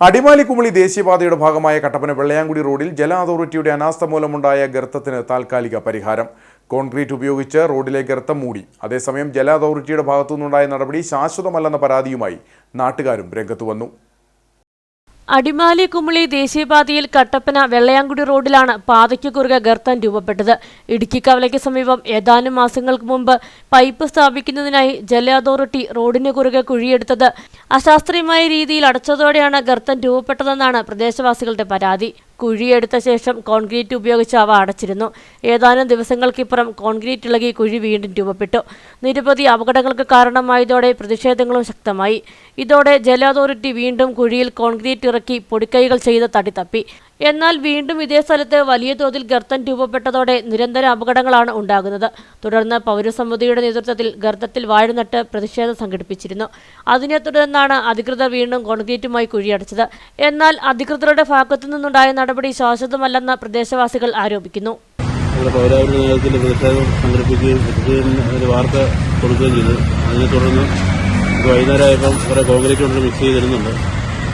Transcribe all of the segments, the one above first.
അടിമാലി കുമളി ദേശീയപാതയുടെ ഭാഗമായ കട്ടപ്പന വെള്ളയാങ്കുടി റോഡിൽ ജല അതോറിറ്റിയുടെ അനാസ്ഥ മൂലമുണ്ടായ ഗർത്തത്തിന് താൽക്കാലിക പരിഹാരം. കോൺക്രീറ്റ് ഉപയോഗിച്ച് റോഡിലെ ഗർത്തം മൂടി. അതേസമയം ജല അതോറിറ്റിയുടെ ഭാഗത്തുനിന്നുണ്ടായ നടപടി ശാശ്വതമല്ലെന്ന പരാതിയുമായി നാട്ടുകാരും രംഗത്തു വന്നു. അടിമാലി കുമളി ദേശീയപാതയിൽ കട്ടപ്പന വെള്ളയാങ്കുടി റോഡിലാണ് പാതയ്ക്ക് കുറുകെ ഗർത്തം രൂപപ്പെട്ടത്. ഇടുക്കി കവലയ്ക്ക് സമീപം ഏതാനും മാസങ്ങൾക്ക് മുമ്പ് പൈപ്പ് സ്ഥാപിക്കുന്നതിനായി ജല അതോറിറ്റി റോഡിന് കുറുകെ കുഴിയെടുത്തത്. അശാസ്ത്രീയമായ രീതിയിൽ അടച്ചതോടെയാണ് ഗർത്തം രൂപപ്പെട്ടതെന്നാണ് പ്രദേശവാസികളുടെ പരാതി. കുഴിയെടുത്ത ശേഷം കോൺക്രീറ്റ് ഉപയോഗിച്ച് അവ അടച്ചിരുന്നു. ഏതാനും ദിവസങ്ങൾക്കിപ്പുറം കോൺക്രീറ്റ് ഇളകി കുഴി വീണ്ടും രൂപപ്പെട്ടു. നിരവധി അപകടങ്ങൾക്ക് കാരണമായതോടെ പ്രതിഷേധങ്ങളും ശക്തമായി. ഇതോടെ ജല അതോറിറ്റി വീണ്ടും കുഴിയിൽ കോൺക്രീറ്റ് ഇറക്കി പൊടിക്കൈകൾ ചെയ്ത് തട്ടിത്തപ്പി എന്നാൽ വീണ്ടും ഇതേ സ്ഥലത്ത് വലിയ തോതിൽ ഗർത്തം രൂപപ്പെട്ടതോടെ നിരന്തര അപകടങ്ങളാണ് ഉണ്ടാകുന്നത്. തുടർന്ന് പൗരസമിതിയുടെ നേതൃത്വത്തിൽ ഗർത്തത്തിൽ വാഴനട്ട് പ്രതിഷേധം സംഘടിപ്പിച്ചിരുന്നു. അതിനെ തുടർന്നാണ് അധികൃതർ വീണ്ടും കോൺക്രീറ്റുമായി കുഴിയടച്ചത്. എന്നാൽ അധികൃതരുടെ ഭാഗത്തു നിന്നുണ്ടായ നടപടി ശാശ്വതമല്ലെന്ന് പ്രദേശവാസികൾ ആരോപിക്കുന്നു. പൗരാവരുടെ നേതൃത്വത്തിൽ ഒരു വാർത്ത കോൺക്രീറ്റ് മിക്സ് ചെയ്തിരുന്നുണ്ട്.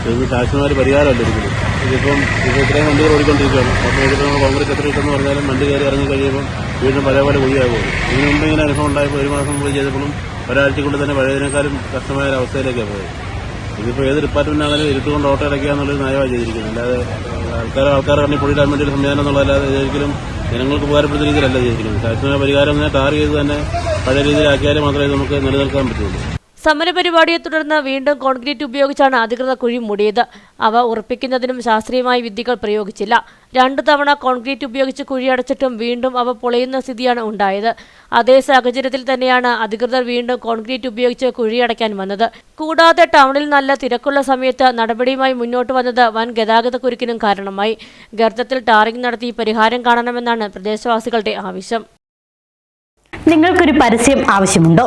ഇതൊന്നും ശാശ്വതമായ പരിഹാരമല്ല ഒരിക്കലും. ഇതിപ്പം ഇപ്പോൾ ഇത്രയും വണ്ടികൾ ഓടിക്കൊണ്ടിരിക്കുകയാണ്. അപ്പോൾ ഇതിപ്പോൾ നമ്മൾ കോൺഗ്രസ് എത്ര ഇട്ടെന്ന് പറഞ്ഞാലും വണ്ടി കയറി ഇറങ്ങി കഴിയുമ്പോൾ വീണ്ടും പഴയ പോലെ കുഴിയാകും. ഇതിനു മുമ്പ് ഇങ്ങനെ അനുഭവം ഉണ്ടായപ്പോൾ ഒരു മാസം മുമ്പ് ചെയ്തപ്പോഴും ഒരാഴ്ച കൊണ്ട് തന്നെ പഴയതിനേക്കാളും കഷ്ടമായ ഒരു അവസ്ഥയിലേക്കാണ് പോയത്. ഇതിപ്പോൾ ഏത് ഡിപ്പാർട്ട്മെന്റ് ആണെങ്കിലും ഇരുട്ടുകൊണ്ട് ഓട്ടോ അടയ്ക്കുക എന്നുള്ളൊരു നയമാണ് ചെയ്തിരിക്കുന്നത്. അല്ലാതെ ആൾക്കാർ ആൾക്കാർ കണ്ണി പൊടിയിടാൻ വേണ്ടി ഒരു സംവിധാനം എന്നുള്ളതല്ലാതെ ഇതൊരിക്കലും ജനങ്ങൾക്ക് ഉപകാരപ്പെടുന്ന രീതിയിലല്ല ചെയ്തിരിക്കുന്നത്. ശാശ്വതമായ പരിഹാരം തന്നെ ടാർ ചെയ്ത് തന്നെ പഴയ രീതിയിലാക്കിയാലേ മാത്രമേ ഇത് നമുക്ക് നിലനിൽക്കാൻ പറ്റുള്ളൂ. സമരപരിപാടിയെ തുടർന്ന് വീണ്ടും കോൺക്രീറ്റ് ഉപയോഗിച്ചാണ് അധികൃതർ കുഴി മൂടിയത്. അവ ഉറപ്പിക്കുന്നതിനും ശാസ്ത്രീയമായ വിദ്യകൾ പ്രയോഗിച്ചില്ല. രണ്ടു തവണ കോൺക്രീറ്റ് ഉപയോഗിച്ച് കുഴി കുഴിയടച്ചിട്ടും വീണ്ടും അവ പൊളയുന്ന സ്ഥിതിയാണ് ഉണ്ടായത്. അതേ സാഹചര്യത്തിൽ തന്നെയാണ് അധികൃതർ വീണ്ടും കോൺക്രീറ്റ് ഉപയോഗിച്ച് കുഴി കുഴിയടയ്ക്കാൻ വന്നത്. കൂടാതെ ടൗണിൽ നല്ല തിരക്കുള്ള സമയത്ത് നടപടിയുമായി മുന്നോട്ട് വന്നത് വൻ ഗതാഗത കുരുക്കിനും കാരണമായി. ഗർത്തത്തിൽ ടാറിംഗ് നടത്തി പരിഹാരം കാണണമെന്നാണ് പ്രദേശവാസികളുടെ ആവശ്യം. നിങ്ങൾക്കൊരു പരസ്യം ആവശ്യമുണ്ടോ?